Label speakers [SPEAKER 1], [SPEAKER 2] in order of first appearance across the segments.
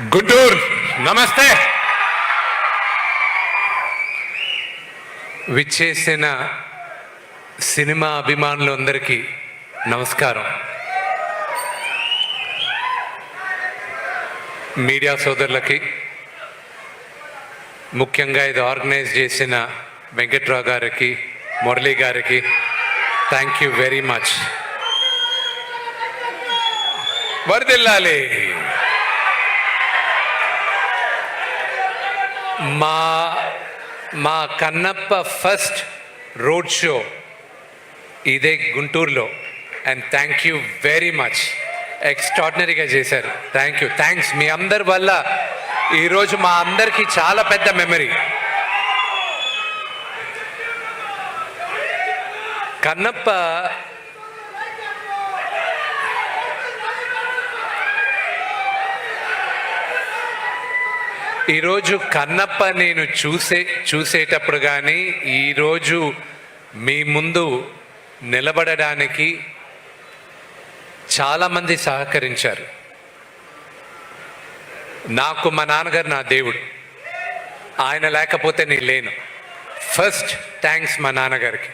[SPEAKER 1] గుంటూరు నమస్తే. విచ్చేసిన సినిమా అభిమానులందరికీ నమస్కారం. మీడియా సోదరులకి ముఖ్యంగా ఇది ఆర్గనైజ్ చేసిన వెంకట్రావు గారికి మురళీ గారికి థ్యాంక్ యూ వెరీ మచ్. వరదిల్లాలి. మా మా కన్నప్ప ఫస్ట్ రోడ్ షో ఇదే గుంటూరులో. And thank you very much ఎక్స్ట్రాడినరీగా చేశారు. థ్యాంక్ యూ థ్యాంక్స్ మీ అందరి వల్ల ఈరోజు మా అందరికీ చాలా పెద్ద మెమరీ కన్నప్ప ఈరోజు కన్నప్ప నేను చూసే చూసేటప్పుడు కానీ ఈరోజు మీ ముందు నిలబడడానికి చాలామంది సహకరించారు. నాకు మా నాన్నగారు నా దేవుడు. ఆయన లేకపోతే నేను లేను. ఫస్ట్ థ్యాంక్స్ మా నాన్నగారికి.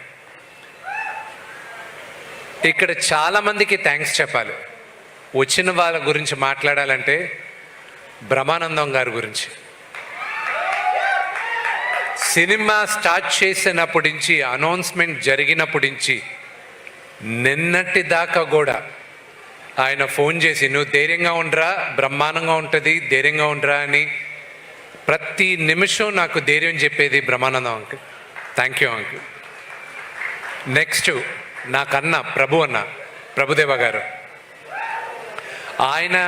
[SPEAKER 1] ఇక్కడ చాలామందికి థ్యాంక్స్ చెప్పాలి. వచ్చిన వాళ్ళ గురించి మాట్లాడాలంటే బ్రహ్మానందం గారి గురించి. సినిమా స్టార్ట్ చేసినప్పటి నుంచి అనౌన్స్మెంట్ జరిగినప్పటి నుంచి నిన్నటి దాకా కూడా ఆయన ఫోన్ చేసి నువ్వు ధైర్యంగా ఉండరా బ్రహ్మాండంగా ఉంటుంది ధైర్యంగా ఉండరా అని ప్రతి నిమిషం నాకు ధైర్యం చెప్పేది Brahmanandam uncle. Thank you uncle next నాకన్న Prabhu అన్న ప్రభుదేవ గారు. ఆయన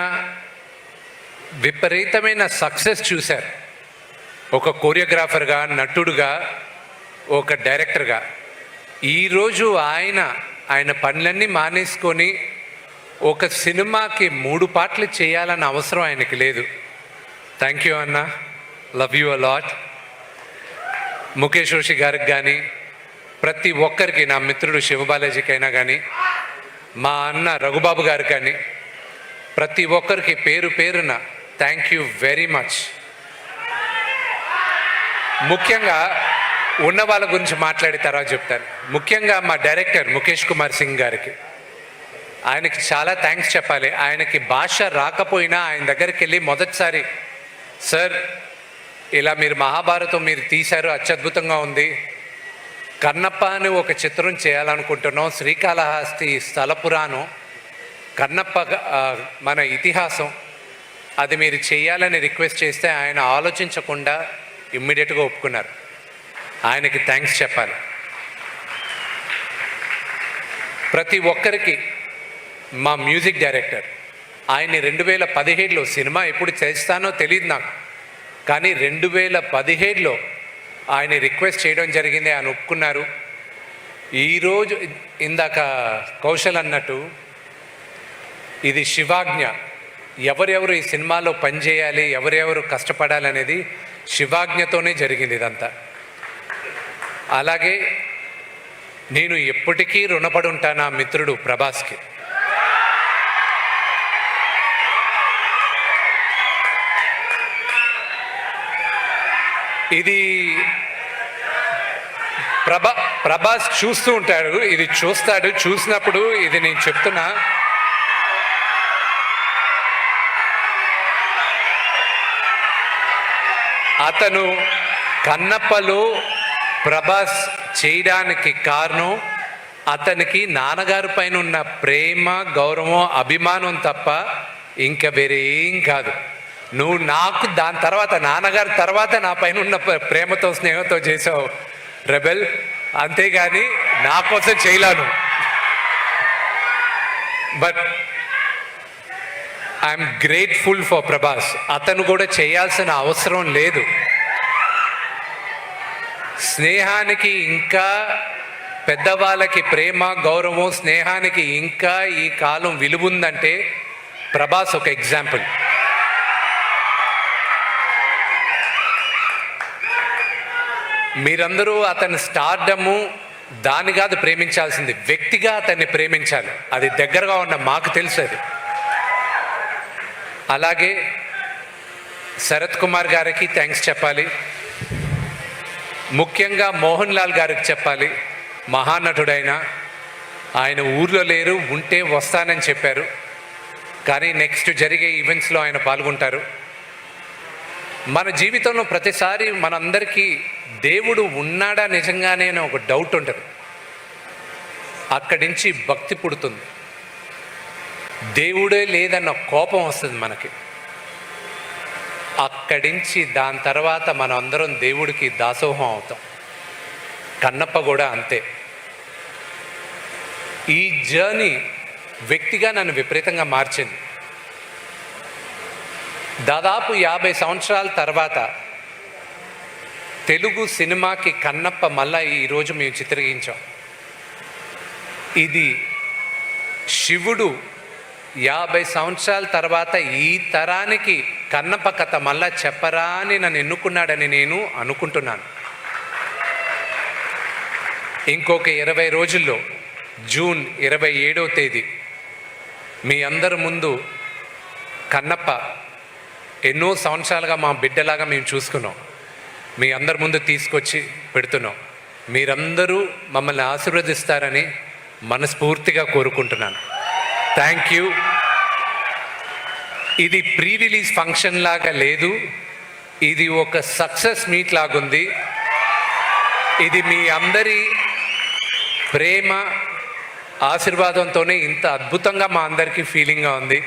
[SPEAKER 1] విపరీతమైన సక్సెస్ చూశారు. ఒక కొరియోగ్రాఫర్గా నటుడుగా ఒక డైరెక్టర్గా ఈరోజు ఆయన ఆయన పనులన్నీ మానేసుకొని ఒక సినిమాకి మూడు పాటలు చేయాలన్న అవసరం ఆయనకి లేదు. థ్యాంక్ యూ అన్న. Love you a lot Mukesh Joshi గారికి కానీ ప్రతి ఒక్కరికి నా మిత్రుడు శివబాలాజీకైనా అయినా కానీ మా అన్న రఘుబాబు గారికి కానీ ప్రతి ఒక్కరికి పేరు పేరున థ్యాంక్ యూ వెరీ మచ్ ముఖ్యంగా ఉన్న వాళ్ళ గురించి మాట్లాడి తర్వాత చెప్తాను. ముఖ్యంగా మా డైరెక్టర్ ముఖేష్ కుమార్ సింగ్ గారికి. ఆయనకి చాలా థ్యాంక్స్ చెప్పాలి. ఆయనకి భాష రాకపోయినా ఆయన దగ్గరికి వెళ్ళి మొదటిసారి సార్ ఇలా మీరు మహాభారతం మీరు తీశారు అత్యద్భుతంగా ఉంది. కన్నప్ప అని ఒక చిత్రం చేయాలనుకుంటున్నాం. శ్రీకాళహస్తి స్థల పురాణం కన్నప్ప మన ఇతిహాసం. అది మీరు చేయాలని రిక్వెస్ట్ చేస్తే ఆయన ఆలోచించకుండా ఇమ్మీడియట్గా ఒప్పుకున్నారు. ఆయనకి థ్యాంక్స్ చెప్పాలి. ప్రతి ఒక్కరికి మా మ్యూజిక్ డైరెక్టర్ ఆయన రెండు వేల పదిహేడులో సినిమా ఎప్పుడు చేస్తానో తెలియదు నాకు. కానీ రెండు వేల పదిహేడులో ఆయన రిక్వెస్ట్ చేయడం జరిగింది ఆయన ఒప్పుకున్నారు. ఈరోజు ఇందాక కౌశల్ అన్నట్టు ఇది శివాజ్ఞ. ఎవరెవరు ఈ సినిమాలో పనిచేయాలి ఎవరెవరు కష్టపడాలనేది శివాజ్ఞతోనే జరిగింది ఇదంతా. అలాగే నేను ఎప్పటికీ రుణపడి ఉంటాను ఆ మిత్రుడు ప్రభాస్కి? ఇది ప్రభా ప్రభాస్ చూస్తూ ఉంటాడు ఇది చూస్తాడు చూసినప్పుడు ఇది నేను చెప్తున్నా అతను కన్నప్పలో ప్రభాస్ చేయడానికి కారణం అతనికి నాన్నగారి పైన ఉన్న ప్రేమ గౌరవం అభిమానం తప్ప ఇంకా వేరే ఏం కాదు. నువ్వు నాకు దాని తర్వాత నాన్నగారి తర్వాత నా పైన ఉన్న ప్ర- ప్రేమతో స్నేహంతో చేసావు. రెబెల్ అంతేగాని నా కోసం చేయలేను. But I'm grateful for Prabhas అతను కూడా చేయాల్సిన అవసరం లేదు. స్నేహానికి ఇంకా పెద్దవాళ్ళకి ప్రేమ గౌరవం స్నేహానికి ఇంకా ఈ కాలం విలువ ఉందంటే ప్రభాస్ ఒక ఎగ్జాంపుల్. మీరందరూ అతని స్టార్డము దాని కాదు ప్రేమించాల్సింది వ్యక్తిగా అతన్ని ప్రేమించాలి. అది దగ్గరగా ఉన్న మాకు తెలుసు అది. అలాగే శరత్ కుమార్ గారికి థ్యాంక్స్ చెప్పాలి. ముఖ్యంగా మోహన్ లాల్ గారికి చెప్పాలి. మహానటుడైన ఆయన ఊర్లో లేరు ఉంటే వస్తానని చెప్పారు. కానీ నెక్స్ట్ జరిగే ఈవెంట్స్లో ఆయన పాల్గొంటారు. మన జీవితంలో ప్రతిసారి మనందరికీ దేవుడు ఉన్నాడా నిజంగానే అని ఒక డౌట్ ఉంటుంది. అక్కడి నుంచి భక్తి పుడుతుంది. దేవుడే లేదన్న కోపం వస్తుంది మనకి. అక్కడి నుంచి దాని తర్వాత మనం అందరం దేవుడికి దాసోహం అవుతాం. కన్నప్ప కూడా అంతే. ఈ జర్నీ వ్యక్తిగా నన్ను విపరీతంగా మార్చింది. దాదాపు యాభై సంవత్సరాల తర్వాత తెలుగు సినిమాకి కన్నప్ప మళ్ళా ఈరోజు మేము చిత్రీకరించాం. ఇది శివుడు యాభై సంవత్సరాల తర్వాత ఈ తరానికి కన్నప్ప కథ మళ్ళా చెప్పరా అని నన్ను ఎన్నుకున్నాడని నేను అనుకుంటున్నాను. ఇంకొక ఇరవై రోజుల్లో జూన్ ఇరవై ఏడవ తేదీ మీ అందరి ముందు కన్నప్ప ఎన్నో సంవత్సరాలుగా మా బిడ్డలాగా మేము చూసుకున్నాం. మీ అందరి ముందు తీసుకొచ్చి పెడుతున్నాం. మీరందరూ మమ్మల్ని ఆశీర్వదిస్తారని మనస్ఫూర్తిగా కోరుకుంటున్నాను. థ్యాంక్ యూ ఇది ప్రీ రిలీజ్ ఫంక్షన్ లాగా లేదు. ఇది ఒక సక్సెస్ మీట్ లాగుంది. ఇది మీ అందరి ప్రేమ ఆశీర్వాదంతోనే ఇంత అద్భుతంగా మా అందరికీ ఫీలింగ్గా ఉంది.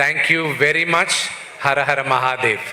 [SPEAKER 1] Thank you very much Hara Hara Mahadev.